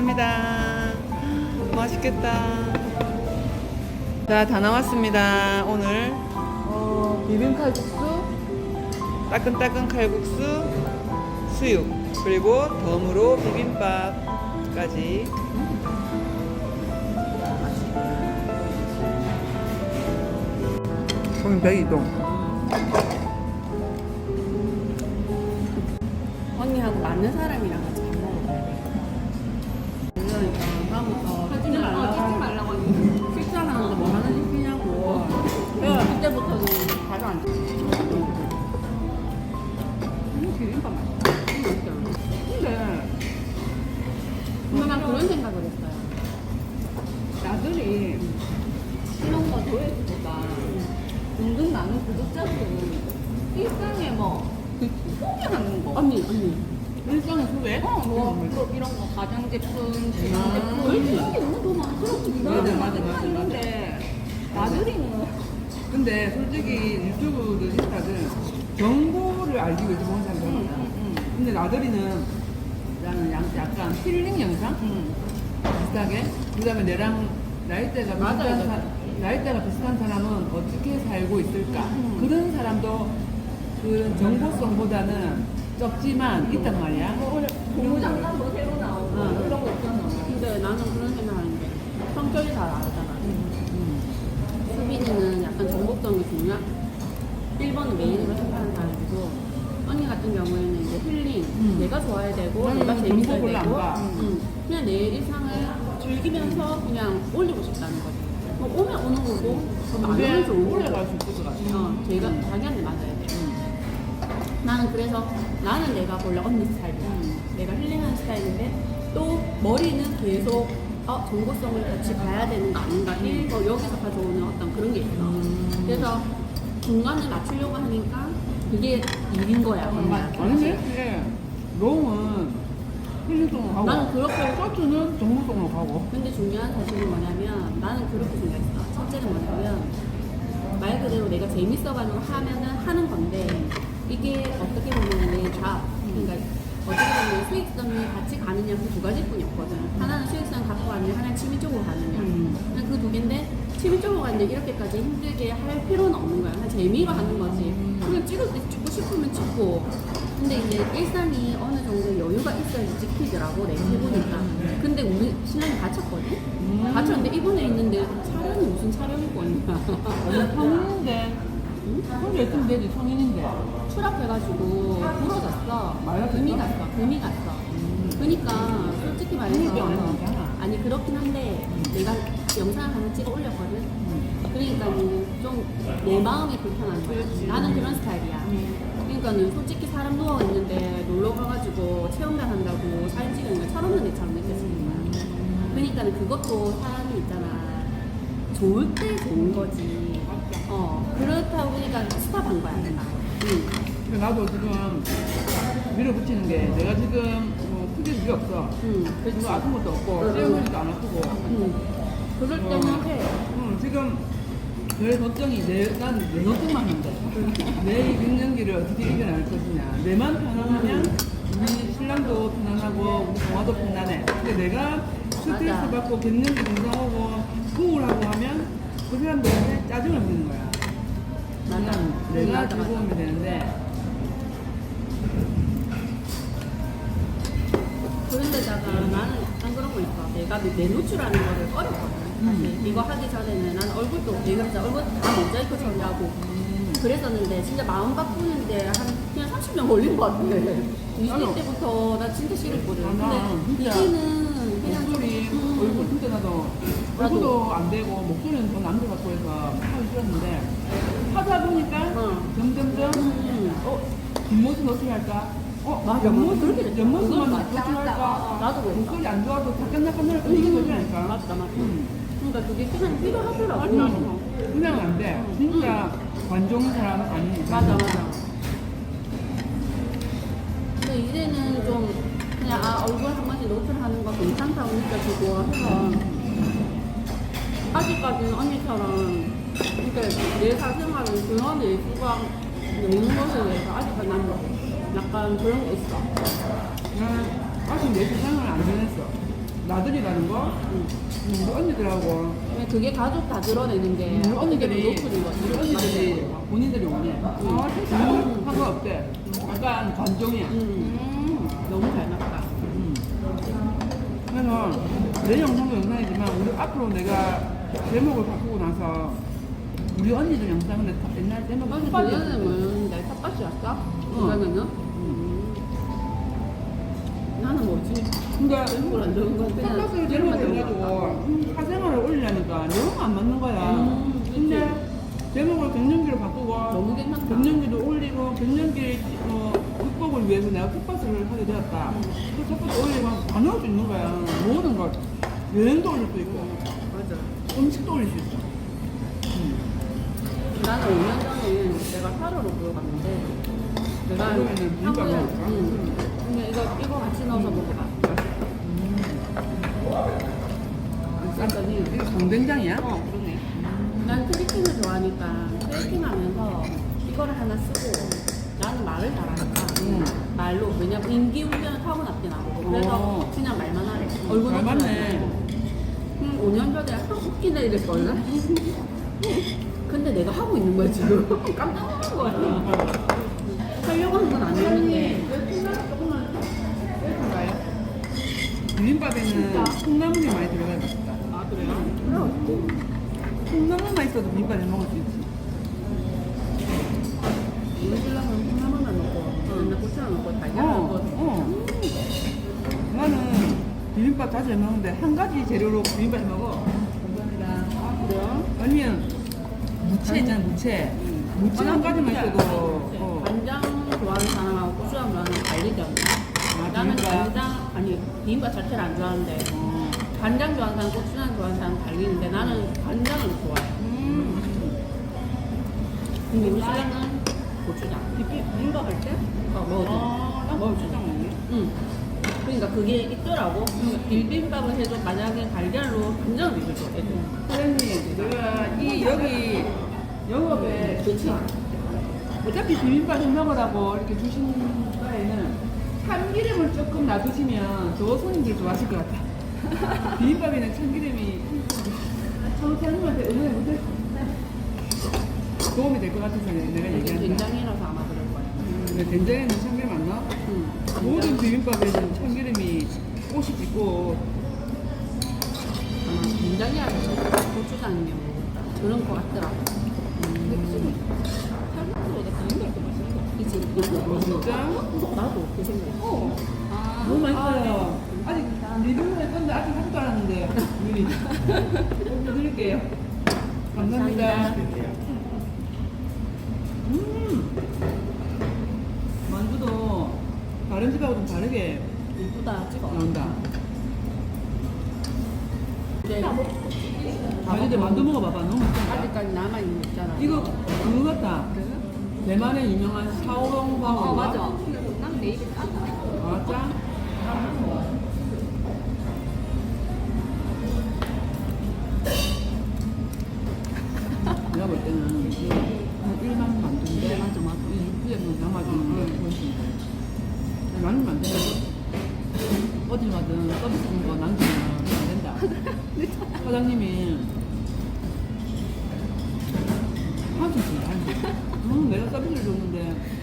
감사합니다. 맛있겠다. 자, 다 나왔습니다. 오늘 어, 비빔 칼국수, 따끈따끈 칼국수, 수육, 그리고 덤으로 비빔밥까지. 그럼 백이동. 언니하고 맞는 사람이랑 소개? 어, 뭐, 뭐 이런 거 가정제품, 제품제품. 그런 게 너무 더 많더라고. 맞아, 맞아, 맞아, 근데 나들이는 근데 솔직히 유튜브든 인스타든 정보를 알기 위해서 보는 사람이 응, 많아. 응, 응. 근데 나들이는 나는 양- 약간 힐링 영상 응. 비슷하게 그다음에 내랑 나이대가 맞아요, 비슷한 사, 맞아요. 나이대가 비슷한 사람은 어떻게 살고 있을까 음. 그런 사람도 그 정보성보다는 적지만 있단 말이야. 뭐, 고무장갑 뭐 새로 나오고 응. 이런 거 있잖아. 근데 나는 그런 생각하는 게 성격이 잘 알잖아. 음. 수빈이는 약간 정복성이 중요. 1번은 메인으로 생각하는 사람이고 언니 같은 경우에는 이제 힐링, 음. 내가 좋아야 되고 나는 내가 재밌어야 정보 별로 안 되고 봐. 음. 그냥 내 일상을 즐기면서 그냥 올리고 싶다는 거지. 뭐 오면 오는 거고 안 오면 거고. 올라갈 수 있을 것 같아. 어, 제가 자기한테 맞아야 돼. 나는 그래서 나는 내가 원래 언니 스타일이야. 내가 힐링하는 스타일인데 또 머리는 계속 어, 정보성을 같이 가야 되는 거 아닌가. 일, 뭐 여기서 가져오는 어떤 그런 게 있어. 그래서 중간을 맞추려고 하니까 그게 일인 거야. 언니야. 아니지? 예. 롱은 힐링성으로 가고 나는 그렇게 셔츠는 정보성으로 가고 근데 중요한 사실은 뭐냐면 나는 그렇게 생각했어. 첫째는 뭐냐면 말 그대로 내가 재밌어가지고 하면은 하는 건데 이게 어떻게 보면 내 잡, 그러니까 어떻게 보면 수익성이 같이 가느냐 그 두 가지뿐이었거든. 하나는 수익성 갖고 가느냐, 하나는 취미 쪽으로 가느냐. 음. 그두 개인데 취미 쪽으로 가는데 이렇게까지 힘들게 할 필요는 없는 거야. 그냥 재미로 하는 거지. 그냥 찍을 때 찍고 싶으면 찍고. 근데 이제 일상이 어느 정도 여유가 있어야지 찍히더라고 내가 해보니까. 근데 우리 신랑이 다쳤거든. 다쳤는데 입원해 있는데 촬영이 무슨 촬영이고 있냐. 아니 성인인데 응? 혼자 있으면 되지 성인인데 추락해가지고 부러졌어. 금이 갔어. 금이 갔어. 그러니까 솔직히 말해서. 아니 그렇긴 한데 내가 영상을 하나 찍어 올렸거든. 그러니까는 좀내 마음이 불편한 거야. 나는 그런 스타일이야. 그러니까는 솔직히 사람 누워 있는데 놀러 가가지고 체험단 한다고 사진 찍는 거 철없는 애처럼 느껴지는 거야. 그러니까는 그것도 사람이 있잖아. 좋을 때 좋은 거지. 어 그렇다 보니까 스탑 한 거야 내가. 응. 근데 나도 지금 밀어붙이는 게 내가 지금 뭐 크게 일이 없어 응. 그리고 아픈 것도 없고 응. 쇠머리도 안 아프고 응. 그럴 때는 해. 응, 지금 내 걱정이 내, 난 내 걱정만 한다 내 갱년기를 어떻게 이겨낼 것이냐 내만 편안하면 우리 신랑도 편안하고 우리 동화도 편안해 근데 내가 스트레스 맞아. 받고 갱년기 증상하고 우울하고 하면 그 사람들한테 짜증을 부리는 거야. 나는 내가 맞아. 즐거움이 되는데 그런데다가 나는 약간 그런 거 있어. 내가 내 노출하는 거를 꺼렸거든. 사실 이거 하기 전에는 난 얼굴도 내가 진짜 얼굴 다 모자이크 처리하고 그랬었는데 진짜 마음 바꾸는데 한 그냥 30년 걸린 것 같아. 20대 때부터 나 진짜 싫었거든. 아, 근데. 이제는 음. 얼굴 진짜 나도 얼굴도 안 되고 목소리는 더 남들 같고 해서 하기 싫었는데 하다 보니까 어. 점점점 음. 어 뒷모습 어떻게 할까? 어 맞아, 옆모습 그렇게. 옆모습만 어떻게 맞다. 할까? 어, 나도 그랬어. 목소리 안 좋아도 다끈다끈할 거 이게 되니까 맞다 맞다. 음. 그러니까 그게 그냥 필요하더라고. 그냥 안 돼. 진짜 관종 사람 이상. 맞아 맞아. 근데 이제는 좀 그냥 아 얼굴 한 번씩 노출하는 거 괜찮다고 느껴지고 해서 아직까지는 언니처럼 그러니까 내 사생활을 그런 예술과 내는 것에 대해서 아직까지 나는 약간 그런 게 있어. 난 아직 내 세상을 안 변했어. 나들이라는 거 응. 우리 언니들하고 왜 그게 가족 다 드러내는 게 우리 언니들이 높은 거지. 우리 언니들이 본인들이 원해 아 진짜 음. 상관없대 약간 관종이야 음. 너무 잘 맞다. 음. 그래서 내 영상도 영상이지만 우리 앞으로 내가 제목을 바꾸고 나서 우리 언니들 영상인데 다 옛날 제목 맞아, 헛바지 그거는 뭐였는데? 텃밭이었어? 그거는? 음. 나는 뭐지? 근데 제목을 안 적은 건데. 텃밭을 제목을 해가지고 사생활을 올리려니까 너무 안 맞는 거야 음. 근데 제목을 갱년기로 바꾸고 너무 괜찮다. 갱년기도 올리고 갱년기 어, 극복을 위해서 내가 텃밭을 하게 되었다 그 텃밭 올리고 다 넣을 수 있는 거야 모든 걸 여행도 올릴 수 있고 맞아. 음식도 올릴 수 있어 나는 5년 전에 내가 사로로 들어갔는데 내가 그러면은 한국에 먹을까? 응. 근데 이거 이거 같이 넣어서 먹어봐. 그랬더니 이거 강된장이야? 어 그러네. 난 트리킹을 좋아하니까 트리킹 하면서 이거를 하나 쓰고 나는 말을 잘하니까 응. 말로 왜냐면 인기운전을 타고났게 나고 그래서 어. 그냥 말만 하래. 얼굴 잘 맞네. 응, 5년 전에 한 웃기네 이랬거든. 근데 내가 하고 있는 거야 지금. 깜짝 놀란 거야. 하려고 한건 아니었는데. 비빔밥에는 콩나물이 많이 들어가야 맛있다 아 그래요? 콩나물만 있어도 비빔밥에 먹을 수 있지 우리 신랑은 콩나물만 넣고 맨날 고추장 넣고 달걀 어. 어. 나는 비빔밥 자주 해 먹는데 한 가지 재료로 비빔밥 해 먹어 감사합니다 아 그래요? 아니면 무채 있잖아 무채 무채 한 가지만 있어도 어. 간장 좋아하는 사람하고 고추장 좋아하는 사람 달리지 않나? 아, 나는 비빔밥? 간장 아니 비빔밥 자체를 안 좋아하는데 어. 간장 좋아하는 사람 고추장 좋아하는 사람 달리는데 나는 간장을 좋아해. 음. 근데 우리 신랑은 고추장. 비빔밥 할 때? 어, 먹어도. 아, 나 고추장 먹네 응. 그러니까 그게 있더라고. 그러니까 비빔밥을 해도 만약에 달걀로 간장을 비벼줘. 애들. 사장님 내가 이 여기 영업에 그치? 어차피 비빔밥 해 먹으라고 이렇게 주신 거에는 참기름을 조금 놔두시면 더 손님들 좋아하실 것 같아. 비빔밥에는 참기름이 저 사장님한테 응원해 못해 도움이 될 것 같아서 내가 이게 얘기한 거야. 된장이라서 아마 그럴 거야. 근데 된장에는 참기름 안 넣어? 응. 모든 비빔밥에는 참기름이 꽃이 있고 아마 된장이라서 고추장이면 그런 거 같더라고. 생각보다 비빔밥이 더 맛있는 거 그치? 어, 진짜? 나도 그 생각. 어. 아, 너무 맛있어요. 아직 할 건데 아직 하지도 않았는데 미리 꼭 드릴게요. 감사합니다. 음 만두도 다른 집하고 좀 다르게 이쁘다 찍어. 나온다. 이제 아니 근데 만두 먹어봐봐 너무 맛있다. 아직까지 남아 있는 거 있잖아. 이거 그거 같다. 대만의 유명한 샤오롱바오. 어 맞아. 근데 난내 입에 딱. 아 짠. 일반 만두인데 맞아, 맞아. 이 육수에서 담아주는 게 훨씬 더. 나는 만두는 어딜 가든 서비스 준거 남기면 안 된다. 사장님이 한숨 쉰다, 한숨. 음, 내가 서비스를 줬는데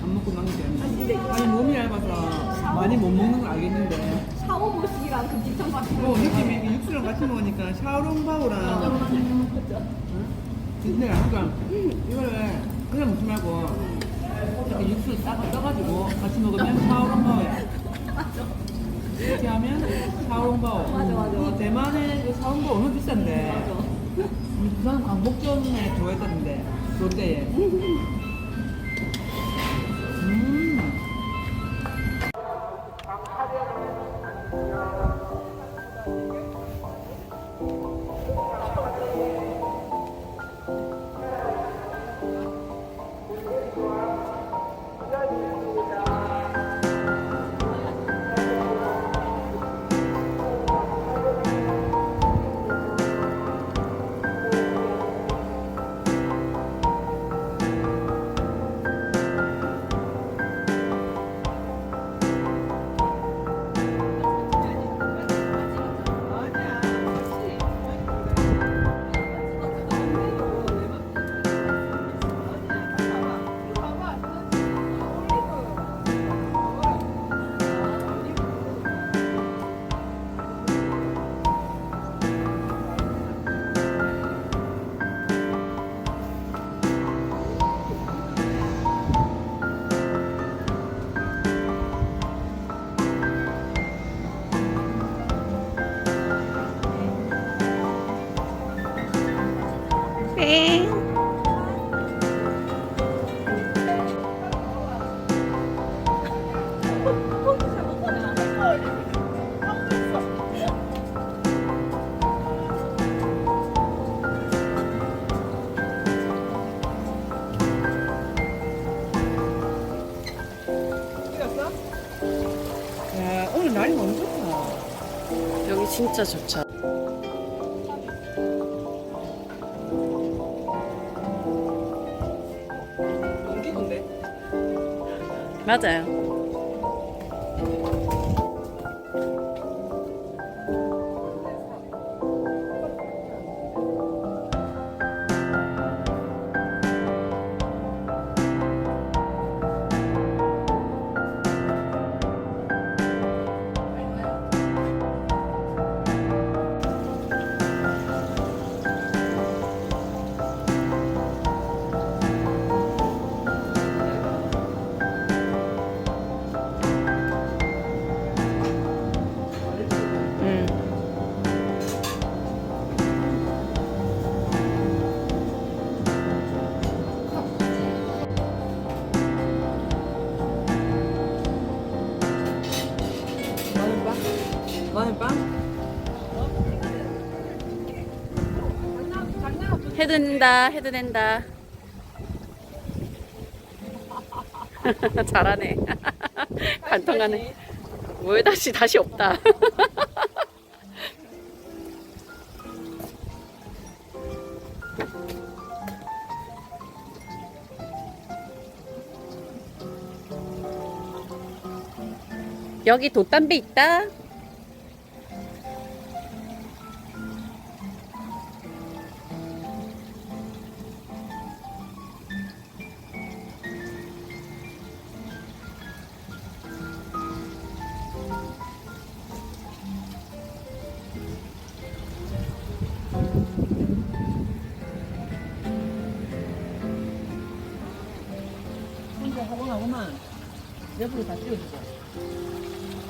안 먹고 남기지 않는다. 아니, 몸이 얇아서 많이 못 먹는 걸 알겠는데. 샤워 모식이랑 그 비슷한 것 같은 어, 느낌이 이게 육수랑 같이 먹으니까 샤오롱바오랑 근데 약간 이거를 그냥 먹지 말고 이렇게 육수 따가 떠가지고 같이 먹으면 샤오롱바오야. 이렇게 하면 샤오롱바오. 맞아, 맞아, 그 맞아. 대만의 그 샤오롱바오 너무 비싼데. 우리 부산 광복점에 들어있다는데 롯데에. 진짜 좋죠. 맞아요. 해도 된다. 잘하네. 관통하네. 뭘 다시, 다시 없다. 여기 돛담배 있다. 뭐 하고 나고만 옆으로 다 띄워주세요.